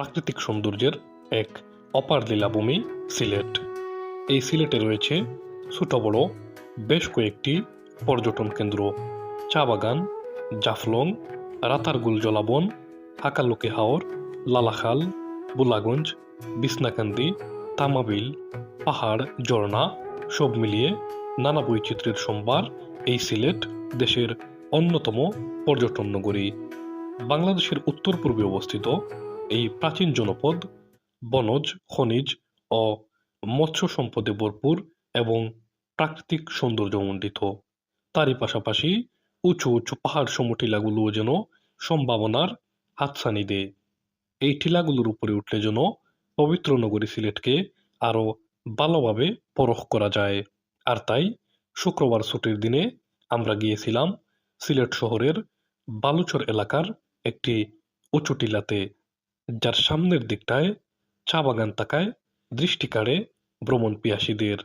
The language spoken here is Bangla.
প্রাকৃতিক সৌন্দর্যের এক অপার লীলাভূমি, সিলেট। এই সিলেটে রয়েছে ছোট বড় বেশ কয়েকটি পর্যটন কেন্দ্র। চা বাগান, জাফলং, রাতারগুল জলাবন হাকালুকি হাওর, লালাখাল, বুলাগঞ্জ, বিছনাকান্দি, তামাবিল, পাহাড়, ঝর্ণা, সব মিলিয়ে নানা বৈচিত্র্যের সম্ভার এই সিলেট দেশের অন্যতম পর্যটন নগরী। বাংলাদেশের উত্তর পূর্বে অবস্থিত এই প্রাচীন জনপদ বনজ, খনিজ ও মৎস্য সম্পদে ভরপুর এবং প্রাকৃতিক সৌন্দর্যমণ্ডিত তারই পাশাপাশি উঁচু উঁচু পাহাড় সম টিলাগুলোও যেন সম্ভাবনার হাতছানি দেয়। এই টিলাগুলোর উপরে উঠলে যেন পবিত্র নগরী সিলেটকে আরও ভালোভাবে পরখ করা যায়। আর তাই শুক্রবার ছুটির দিনে আমরা গিয়েছিলাম সিলেট শহরের বালুচর এলাকার একটি উঁচু টিলাতে। যার সামনের দিকটায় চা বাগান থাকায় দৃষ্টি কাড়ে ভ্রমণ পিয়াসীদের।